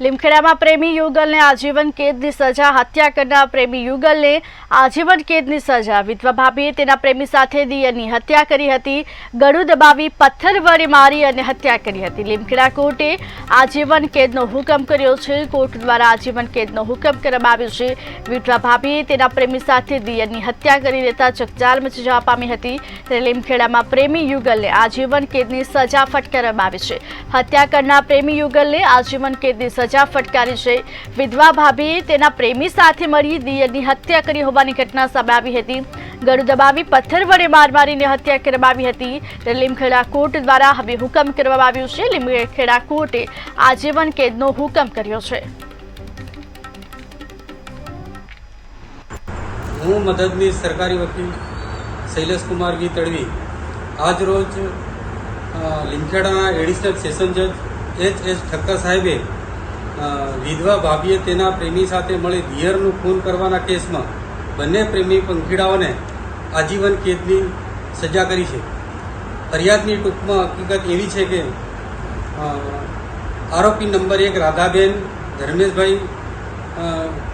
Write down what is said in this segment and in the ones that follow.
લીમખેડામાં પ્રેમી યુગલને આજીવન કેદની સજા, હત્યા કરનાર પ્રેમી યુગલને આજીવન કેદની સજા. વિધવા ભાભીએ તેના પ્રેમી સાથે દિયરની હત્યા કરી હતી. ગળું દબાવી પથ્થર વડે મારી અને હત્યા કરી હતી. લીમખેડા કોર્ટે આજીવન કેદનો હુકમ કર્યો છે. કોર્ટ દ્વારા આજીવન કેદનો હુકમ કરવામાં આવ્યો છે. વિધવા ભાભીએ તેના પ્રેમી સાથે દિયરની હત્યા કરી દેતા ચકચાર મચી જવા પામી હતી. ત્યારે લીમખેડામાં પ્રેમી યુગલને આજીવન કેદની સજા ફટકારવામાં આવી છે. હત્યા કરનાર પ્રેમી યુગલને આજીવન કેદની સજા ફટકારી છે. વિધવા ભાભીએ તેના પ્રેમી સાથે મળી દિયરની હત્યા કરી હોવાની ઘટના સામે આવી હતી. ગળું દબાવી પથ્થર વડે માર મારીને હત્યા કરવામાં આવી હતી. લીમખેડા કોર્ટ દ્વારા હવે હુકમ કરવામાં આવ્યો છે. લીમખેડા કોર્ટે આજીવન કેદનો હુકમ કર્યો છે. હું મદદની સરકારી વકીલ શૈલેષ કુમાર વી. તડવી. આજરોજ લીમખેડાના એડિશનલ સેશન જજ એચ એસ ઠક્કર સાહેબે વિધવા ભાભીએ તેના પ્રેમી સાથે મળી દિયરનું ખૂન કરવાના કેસમાં બંને પ્રેમી પંખીડાઓને આજીવન કેદની સજા કરી છે. ફરિયાદની ટૂંકમાં હકીકત એવી છે કે આરોપી નંબર એક રાધાબેન, ધર્મેશભાઈ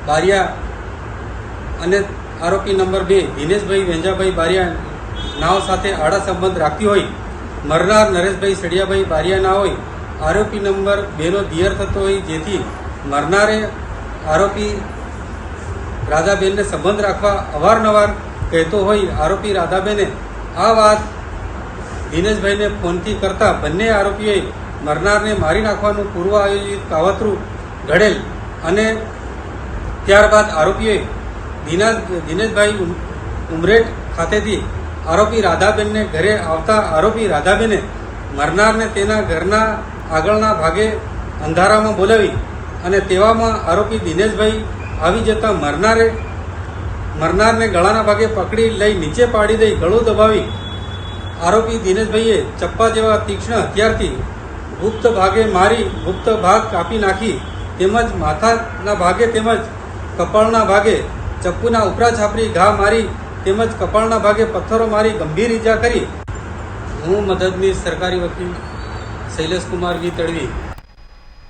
બારિયા અને આરોપી નંબર બે દિનેશભાઈ, વેંજાભાઈ બારિયા નાવ સાથે આડા સંબંધ રાખ્યો હોય, મરનાર નરેશભાઈ સડિયાભાઈ બારિયા ના હોય આરોપી નંબર બેનો દિયર થતો હોય જેથી મરનારે આરોપી રાધાબેનને સંબંધ રાખવા અવારનવાર કહેતો હોય આરોપી રાધાબેને આ વાત દિનેશભાઈને ફોનથી કરતા બંને આરોપીઓએ મરનારને મારી નાખવાનું પૂર્વ આયોજિત કાવતરું ઘડેલ અને ત્યારબાદ આરોપીએ દિના દિનેશભાઈ ઉમ- ઉમરેઠ ખાતેથી આરોપી રાધાબેનને ઘરે આવતા આરોપી રાધાબેને મરનારને તેના ઘરના આગળના ભાગે અંધારામાં બોલાવી અને તેવામાં આરોપી દિનેશભાઈ આવી જતા મરનારે, મરનારને ગળાના ભાગે પકડી લઈ નીચે પાડી દઈ ગળું દબાવી આરોપી દિનેશભાઈએ ચપ્પા જેવા તીક્ષ્ણ હથિયારથી ગુપ્ત ભાગે મારી, ગુપ્ત ભાગ કાપી નાખી તેમજ માથાના ભાગે તેમજ કપાળના ભાગે ચપ્પુના ઉપરા છાપરી ઘા મારી તેમજ કપાળના ભાગે પથ્થરો મારી ગંભીર ઈજા કરી. હું મદદની સરકારી વકીલ શૈલેષ કુમાર વી તડવી